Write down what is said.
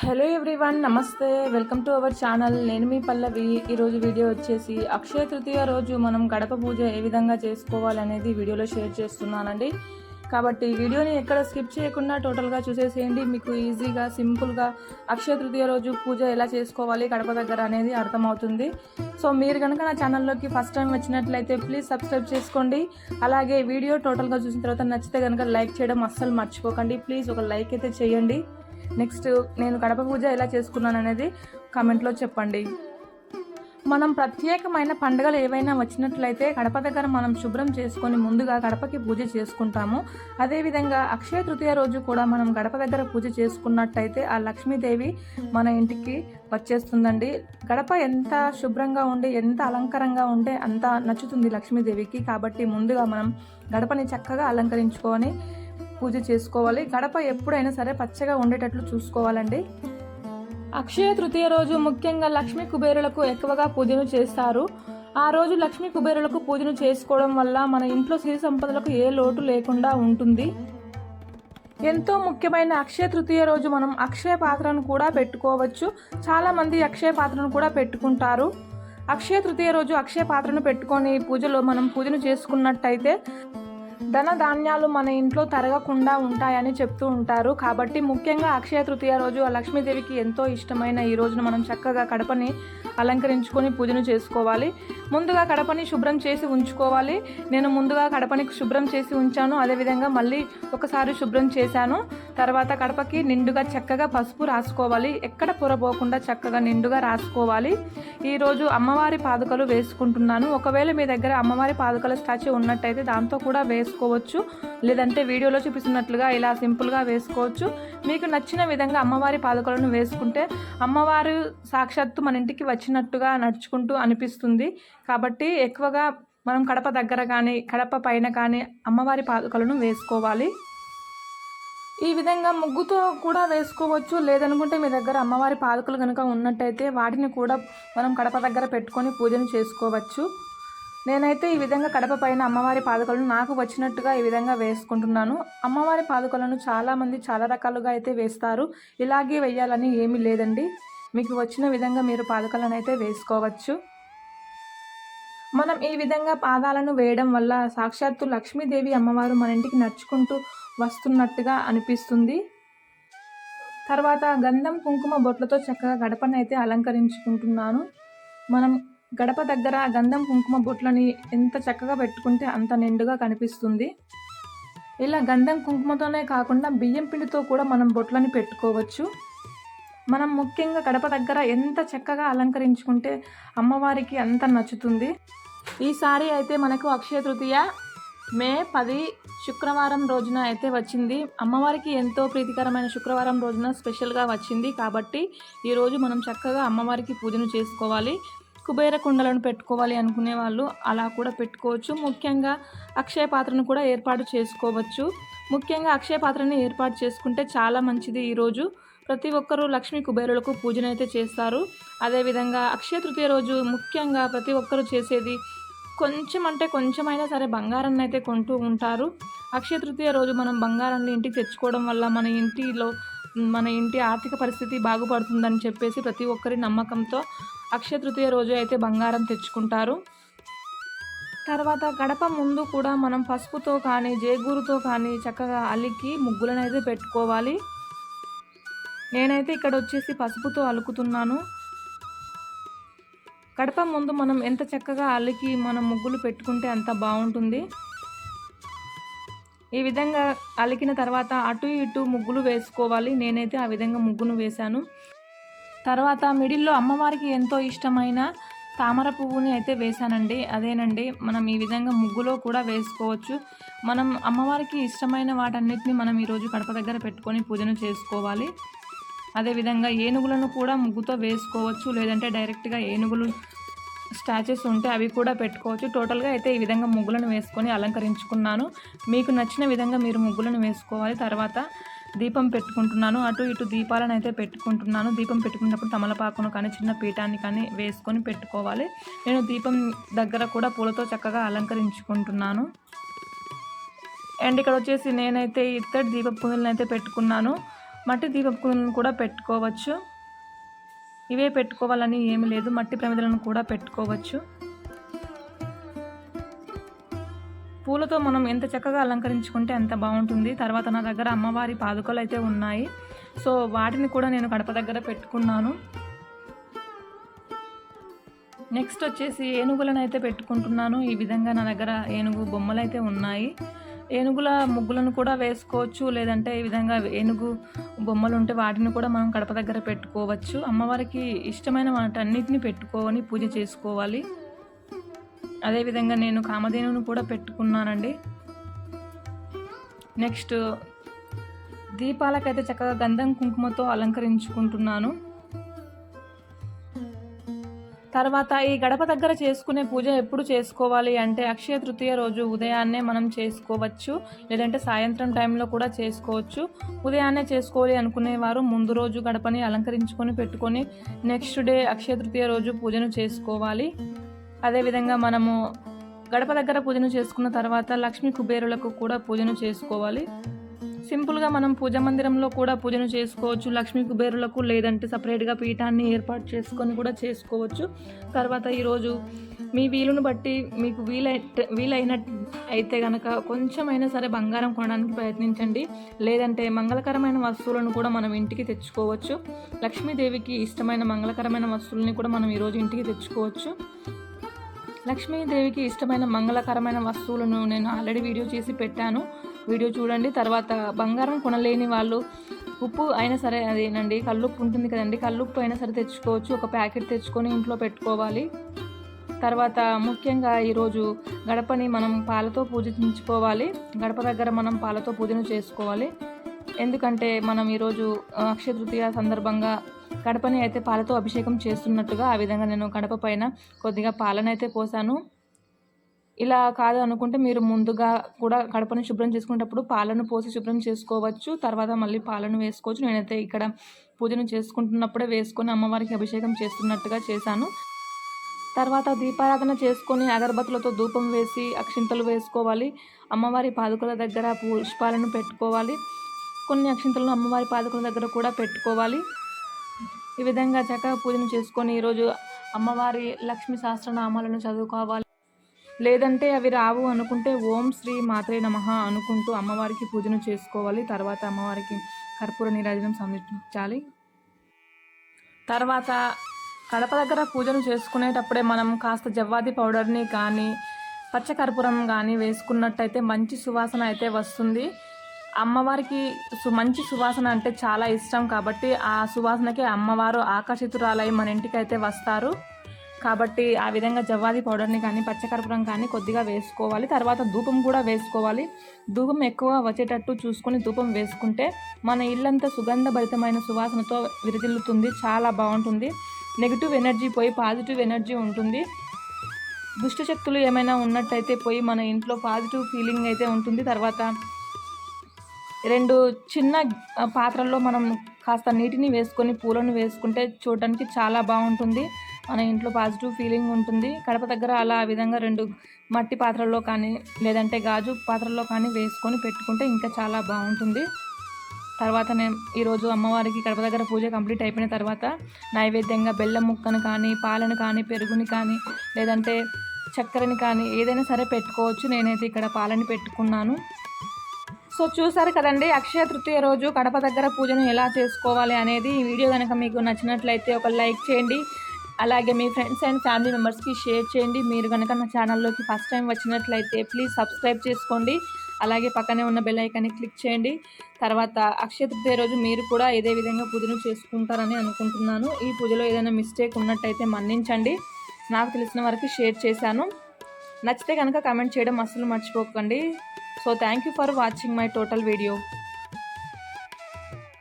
Hello everyone నమస్తే. Welcome to our channel. నేను మీ పల్లవి. ఈరోజు వీడియో వచ్చేసి అక్షయ తృతీయ రోజు మనం గడప పూజ ఏ విధంగా చేసుకోవాలనేది వీడియోలో షేర్ చేస్తున్నానండి. కాబట్టి వీడియోని ఎక్కడ స్కిప్ చేయకుండా టోటల్గా చూసేసేయండి. మీకు ఈజీగా సింపుల్గా అక్షయ తృతీయ రోజు పూజ ఎలా చేసుకోవాలి గడప దగ్గర అనేది అర్థమవుతుంది. సో మీరు కనుక నా ఛానల్లోకి ఫస్ట్ టైం వచ్చినట్లయితే ప్లీజ్ సబ్స్క్రైబ్ చేసుకోండి. అలాగే వీడియో టోటల్గా చూసిన తర్వాత నచ్చితే కనుక లైక్ చేయడం అస్సలు మర్చిపోకండి. ప్లీజ్ ఒక లైక్ అయితే చేయండి. నెక్స్ట్ నేను గడప పూజ ఎలా చేసుకున్నాను అనేది కామెంట్లో చెప్పండి. మనం ప్రత్యేకమైన పండుగలు ఏవైనా వచ్చినట్లయితే గడప దగ్గర మనం శుభ్రం చేసుకొని ముందుగా గడపకి పూజ చేసుకుంటాము. అదేవిధంగా అక్షయ తృతీయ రోజు కూడా మనం గడప దగ్గర పూజ చేసుకున్నట్టయితే ఆ లక్ష్మీదేవి మన ఇంటికి వచ్చేస్తుందండి. గడప ఎంత శుభ్రంగా ఉండి ఎంత అలంకారంగా ఉంటే అంత నచ్చుతుంది లక్ష్మీదేవికి. కాబట్టి ముందుగా మనం గడపని చక్కగా అలంకరించుకొని పూజ చేసుకోవాలి. గడప ఎప్పుడైనా సరే పచ్చగా ఉండేటట్లు చూసుకోవాలండి. అక్షయ తృతీయ రోజు ముఖ్యంగా లక్ష్మీ కుబేరులకు ఎక్కువగా పూజను చేస్తారు. ఆ రోజు లక్ష్మీ కుబేరులకు పూజను చేసుకోవడం వల్ల మన ఇంట్లో సిరి సంపదలకు ఏ లోటు లేకుండా ఉంటుంది. ఎంతో ముఖ్యమైన అక్షయ తృతీయ రోజు మనం అక్షయ పాత్రను కూడా పెట్టుకోవచ్చు. చాలామంది అక్షయ పాత్రను కూడా పెట్టుకుంటారు. అక్షయ తృతీయ రోజు అక్షయ పాత్రను పెట్టుకొని పూజలో మనం పూజను చేసుకున్నట్టయితే ధన ధాన్యాలు మన ఇంట్లో తరగకుండా ఉంటాయని చెప్తూ ఉంటారు. కాబట్టి ముఖ్యంగా అక్షయ తృతీయ రోజు ఆ లక్ష్మీదేవికి ఎంతో ఇష్టమైన ఈ రోజున మనం చక్కగా కడపని అలంకరించుకొని పూజను చేసుకోవాలి. ముందుగా కడపని శుభ్రం చేసి ఉంచుకోవాలి. నేను ముందుగా కడపని శుభ్రం చేసి ఉంచాను. అదేవిధంగా మళ్ళీ ఒకసారి శుభ్రం చేశాను. తర్వాత కడపకి నిండుగా చక్కగా పసుపు రాసుకోవాలి. ఎక్కడ పొరపోకుండా చక్కగా నిండుగా రాసుకోవాలి. ఈరోజు అమ్మవారి పాదుకలు వేసుకుంటున్నాను. ఒకవేళ మీ దగ్గర అమ్మవారి పాదుకల స్టాచ్యూ ఉన్నట్టయితే దాంతో కూడా వేసుకోవచ్చు. లేదంటే వీడియోలో చూపిస్తున్నట్లుగా ఇలా సింపుల్గా వేసుకోవచ్చు. మీకు నచ్చిన విధంగా అమ్మవారి పాదుకలను వేసుకుంటే అమ్మవారు సాక్షాత్తు మన ఇంటికి వచ్చినట్టుగా నడుచుకుంటూ అనిపిస్తుంది. కాబట్టి ఎక్కువగా మనం కడప దగ్గర కానీ కడప పైన కానీ అమ్మవారి పాదుకలను వేసుకోవాలి. ఈ విధంగా ముగ్గుతో కూడా వేసుకోవచ్చు. లేదనుకుంటే మీ దగ్గర అమ్మవారి పాదుకలు కనుక ఉన్నట్టయితే వాటిని కూడా మనం కడప దగ్గర పెట్టుకొని పూజను చేసుకోవచ్చు. నేనైతే ఈ విధంగా కడప పైన అమ్మవారి పాదుకలను నాకు వచ్చినట్టుగా ఈ విధంగా వేసుకుంటున్నాను. అమ్మవారి పాదుకలను చాలామంది చాలా రకాలుగా అయితే వేస్తారు. ఇలాగే వేయాలని ఏమీ లేదండి. మీకు వచ్చిన విధంగా మీరు పాదుకలను అయితే వేసుకోవచ్చు. మనం ఈ విధంగా పాదాలను వేయడం వల్ల సాక్షాత్తు లక్ష్మీదేవి అమ్మవారు మన ఇంటికి నడుచుకుంటూ వస్తున్నట్టుగా అనిపిస్తుంది. తర్వాత గంధం కుంకుమ బొట్లతో చక్కగా గడపను అయితే అలంకరించుకుంటున్నాను. మనం గడప దగ్గర గంధం కుంకుమ బొట్లని ఎంత చక్కగా పెట్టుకుంటే అంత నిండుగా కనిపిస్తుంది. ఇలా గంధం కుంకుమతోనే కాకుండా బియ్యం పిండితో కూడా మనం బొట్లని పెట్టుకోవచ్చు. మనం ముఖ్యంగా గడప దగ్గర ఎంత చక్కగా అలంకరించుకుంటే అమ్మవారికి అంత నచ్చుతుంది. ఈసారి అయితే మనకు అక్షయ తృతీయ మే పది శుక్రవారం రోజున అయితే వచ్చింది. అమ్మవారికి ఎంతో ప్రీతికరమైన శుక్రవారం రోజున స్పెషల్గా వచ్చింది కాబట్టి ఈరోజు మనం చక్కగా అమ్మవారికి పూజను చేసుకోవాలి. కుబేర కుండలను పెట్టుకోవాలి అనుకునే వాళ్ళు అలా కూడా పెట్టుకోవచ్చు. ముఖ్యంగా అక్షయ పాత్రను కూడా ఏర్పాటు చేసుకోవచ్చు. ముఖ్యంగా అక్షయ పాత్రని ఏర్పాటు చేసుకుంటే చాలా మంచిది ఈరోజు ప్రతి ఒక్కరూ లక్ష్మీ కుబేరులకు పూజనైతే చేస్తారు. అదేవిధంగా అక్షయ తృతీయ రోజు ముఖ్యంగా ప్రతి ఒక్కరూ చేసేది కొంచెం అంటే కొంచెమైనా సరే బంగారాన్ని అయితే కొంటూ ఉంటారు. అక్షయ తృతీయ రోజు మనం బంగారాన్ని ఇంటికి తెచ్చుకోవడం వల్ల మన ఇంటిలో మన ఇంటి ఆర్థిక పరిస్థితి బాగుపడుతుందని చెప్పేసి ప్రతి ఒక్కరి నమ్మకంతో అక్షయ తృతీయ రోజు అయితే బంగారం తెచ్చుకుంటారు. తర్వాత గడప ముందు కూడా మనం పసుపుతో కానీ జేగూరుతో కానీ చక్కగా అలికి ముగ్గులను అయితే పెట్టుకోవాలి. నేనైతే ఇక్కడ వచ్చేసి పసుపుతో అలుకుతున్నాను. గడప ముందు మనం ఎంత చక్కగా అలికి మనం ముగ్గులు పెట్టుకుంటే అంత బాగుంటుంది. ఈ విధంగా అలికిన తర్వాత అటు ఇటు ముగ్గులు వేసుకోవాలి. నేనైతే ఆ విధంగా ముగ్గును వేశాను. తర్వాత మిడిల్లో అమ్మవారికి ఎంతో ఇష్టమైన తామర పువ్వుని అయితే వేశానండి. అదేనండి మనం ఈ విధంగా ముగ్గులో కూడా వేసుకోవచ్చు. మనం అమ్మవారికి ఇష్టమైన వాటన్నిటిని మనం ఈరోజు కడప దగ్గర పెట్టుకొని పూజను చేసుకోవాలి. అదేవిధంగా ఏనుగులను కూడా ముగ్గుతో వేసుకోవచ్చు. లేదంటే డైరెక్ట్గా ఏనుగులు స్టాచ్యూస్ ఉంటే అవి కూడా పెట్టుకోవచ్చు. టోటల్గా అయితే ఈ విధంగా ముగ్గులను వేసుకొని అలంకరించుకున్నాను. మీకు నచ్చిన విధంగా మీరు ముగ్గులను వేసుకోవాలి. తర్వాత దీపం పెట్టుకుంటున్నాను. అటు ఇటు దీపాలను అయితే పెట్టుకుంటున్నాను. దీపం పెట్టుకున్నప్పుడు తమలపాకును కానీ చిన్న పీఠాన్ని కానీ వేసుకొని పెట్టుకోవాలి. నేను దీపం దగ్గర కూడా పూలతో చక్కగా అలంకరించుకుంటున్నాను. అండ్ ఇక్కడ వచ్చేసి నేనైతే ఇత్తడి దీప అయితే పెట్టుకున్నాను. మట్టి దీపకులను కూడా పెట్టుకోవచ్చు. ఇవే పెట్టుకోవాలని ఏమి లేదు. మట్టి ప్రమిదలను కూడా పెట్టుకోవచ్చు. పూలతో మనం ఎంత చక్కగా అలంకరించుకుంటే అంత బాగుంటుంది. తర్వాత నా దగ్గర అమ్మవారి పాదుకలు అయితే ఉన్నాయి. సో వాటిని కూడా నేను కడప దగ్గర పెట్టుకున్నాను. నెక్స్ట్ వచ్చేసి ఏనుగులను అయితే పెట్టుకుంటున్నాను. ఈ విధంగా నా దగ్గర ఏనుగు బొమ్మలు అయితే ఉన్నాయి. ఏనుగుల ముగ్గులను కూడా వేసుకోవచ్చు. లేదంటే ఈ విధంగా ఏనుగు బొమ్మలు ఉంటే వాటిని కూడా మనం కడప దగ్గర పెట్టుకోవచ్చు. అమ్మవారికి ఇష్టమైన వాటన్నిటిని పెట్టుకోని పూజ చేసుకోవాలి. అదేవిధంగా నేను కామధేనును కూడా పెట్టుకున్నానండి. నెక్స్ట్ దీపాలకైతే చక్కగా గంధం కుంకుమతో అలంకరించుకుంటున్నాను. తర్వాత ఈ గడప దగ్గర చేసుకునే పూజ ఎప్పుడు చేసుకోవాలి అంటే అక్షయ తృతీయ రోజు ఉదయాన్నే మనం చేసుకోవచ్చు లేదంటే సాయంత్రం టైంలో కూడా చేసుకోవచ్చు. ఉదయాన్నే చేసుకోవాలి అనుకునేవారు ముందు రోజు గడపని అలంకరించుకొని పెట్టుకొని నెక్స్ట్ డే అక్షయ తృతీయ రోజు పూజను చేసుకోవాలి. అదేవిధంగా మనము గడప దగ్గర పూజను చేసుకున్న తర్వాత లక్ష్మీ కుబేరులకు కూడా పూజను చేసుకోవాలి. సింపుల్గా మనం పూజ మందిరంలో కూడా పూజను చేసుకోవచ్చు. లక్ష్మీ కుబేరులకు లేదంటే సపరేట్గా పీఠాన్ని ఏర్పాటు చేసుకొని కూడా చేసుకోవచ్చు. తర్వాత ఈరోజు మీ వీలును బట్టి మీకు వీలై వీలైన అయితే కనుక కొంచెమైనా సరే బంగారం కొనడానికి ప్రయత్నించండి. లేదంటే మంగళకరమైన వస్తువులను కూడా మనం ఇంటికి తెచ్చుకోవచ్చు. లక్ష్మీదేవికి ఇష్టమైన మంగళకరమైన వస్తువులని కూడా మనం ఈరోజు ఇంటికి తెచ్చుకోవచ్చు. లక్ష్మీదేవికి ఇష్టమైన మంగళకరమైన వస్తువులను నేను ఆల్రెడీ వీడియో చేసి పెట్టాను. వీడియో చూడండి. తర్వాత బంగారం కొనలేని వాళ్ళు ఉప్పు అయినా సరే అదేనండి కల్లుప్పు ఉంటుంది కదండి కల్లుప్పు అయినా సరే తెచ్చుకోవచ్చు. ఒక ప్యాకెట్ తెచ్చుకొని ఇంట్లో పెట్టుకోవాలి. తర్వాత ముఖ్యంగా ఈరోజు గడపని మనం పాలతో పూజించుకోవాలి. గడప దగ్గర మనం పాలతో పూజను చేసుకోవాలి. ఎందుకంటే మనం ఈరోజు అక్షయ తృతీయ సందర్భంగా కడపని అయితే పాలతో అభిషేకం చేస్తున్నట్టుగా ఆ విధంగా నేను గడప పైన కొద్దిగా పాలనైతే పోసాను. ఇలా కాదు అనుకుంటే మీరు ముందుగా కూడా కడపను శుభ్రం చేసుకునేటప్పుడు పాలను పోసి శుభ్రం చేసుకోవచ్చు. తర్వాత మళ్ళీ పాలను వేసుకోవచ్చు. నేనైతే ఇక్కడ పూజను చేసుకుంటున్నప్పుడే వేసుకొని అమ్మవారికి అభిషేకం చేస్తున్నట్టుగా చేశాను. తర్వాత దీపారాధన చేసుకొని అగరబత్తులతో ధూపం వేసి అక్షింతలు వేసుకోవాలి. అమ్మవారి పాదుకల దగ్గర పుష్పాలను పెట్టుకోవాలి. కొన్ని అక్షింతలను అమ్మవారి పాదుకల దగ్గర కూడా పెట్టుకోవాలి. ఈ విధంగా చక్కగా పూజను చేసుకొని ఈరోజు అమ్మవారి లక్ష్మి సహస్రనామాలను చదువుకోవాలి. లేదంటే అవి రావు అనుకుంటే ఓం శ్రీ మాత్రే నమ అనుకుంటూ అమ్మవారికి పూజను చేసుకోవాలి. తర్వాత అమ్మవారికి కర్పూర నీరాజనం సమర్పించాలి. తర్వాత కడప దగ్గర పూజను చేసుకునేటప్పుడే మనం కాస్త జవ్వాది పౌడర్ని కానీ పచ్చకర్పూరం కానీ వేసుకున్నట్టయితే మంచి సువాసన అయితే వస్తుంది. అమ్మవారికి మంచి సువాసన అంటే చాలా ఇష్టం కాబట్టి ఆ సువాసనకి అమ్మవారు ఆకర్షితురాలై మన ఇంటికి అయితే వస్తారు. కాబట్టి ఆ విధంగా జవ్వాది పౌడర్ని కానీ పచ్చకర్పూరం కానీ కొద్దిగా వేసుకోవాలి. తర్వాత ధూపం కూడా వేసుకోవాలి. ధూపం ఎక్కువ వచ్చేటట్టు చూసుకొని ధూపం వేసుకుంటే మన ఇల్లంతా సుగంధభరితమైన సువాసనతో విరజిల్లుతుంది. చాలా బాగుంటుంది. నెగిటివ్ ఎనర్జీ పోయి పాజిటివ్ ఎనర్జీ ఉంటుంది. దుష్టశక్తులు ఏమైనా ఉన్నట్టయితే పోయి మన ఇంట్లో పాజిటివ్ ఫీలింగ్ అయితే ఉంటుంది. తర్వాత రెండు చిన్న పాత్రల్లో మనం కాస్త నీటిని వేసుకొని పూలను వేసుకుంటే చూడడానికి చాలా బాగుంటుంది. మన ఇంట్లో పాజిటివ్ ఫీలింగ్ ఉంటుంది. కడప దగ్గర అలా ఆ విధంగా రెండు మట్టి పాత్రల్లో కానీ లేదంటే గాజు పాత్రల్లో కానీ వేసుకొని పెట్టుకుంటే ఇంకా చాలా బాగుంటుంది. తర్వాత నేను ఈరోజు అమ్మవారికి కడప దగ్గర పూజ కంప్లీట్ అయిపోయిన తర్వాత నైవేద్యంగా బెల్లం ముక్కను కానీ పాలను కానీ పెరుగుని కానీ లేదంటే చక్కెరని కానీ ఏదైనా సరే పెట్టుకోవచ్చు. నేనైతే ఇక్కడ పాలని పెట్టుకున్నాను. సో చూసారు కదండి అక్షయ తృతీయ రోజు కడప దగ్గర పూజను ఎలా చేసుకోవాలి అనేది ఈ వీడియో కనుక మీకు నచ్చినట్లయితే ఒక లైక్ చేయండి. అలాగే మీ ఫ్రెండ్స్ అండ్ ఫ్యామిలీ మెంబర్స్కి షేర్ చేయండి. మీరు కనుక నా ఛానల్లోకి ఫస్ట్ టైం వచ్చినట్లయితే ప్లీజ్ సబ్స్క్రైబ్ చేసుకోండి. అలాగే పక్కనే ఉన్న బెల్ ఐకాన్ని క్లిక్ చేయండి. తర్వాత అక్షయ తృతీయ రోజు మీరు కూడా ఇదే విధంగా పూజను చేసుకుంటారని అనుకుంటున్నాను. ఈ పూజలో ఏదైనా మిస్టేక్ ఉన్నట్టయితే మన్నించండి. నాకు తెలిసిన వరకు షేర్ చేశాను. నచ్చితే కనుక కమెంట్ చేయడం అస్సలు మర్చిపోకండి. So thank you for watching my total video.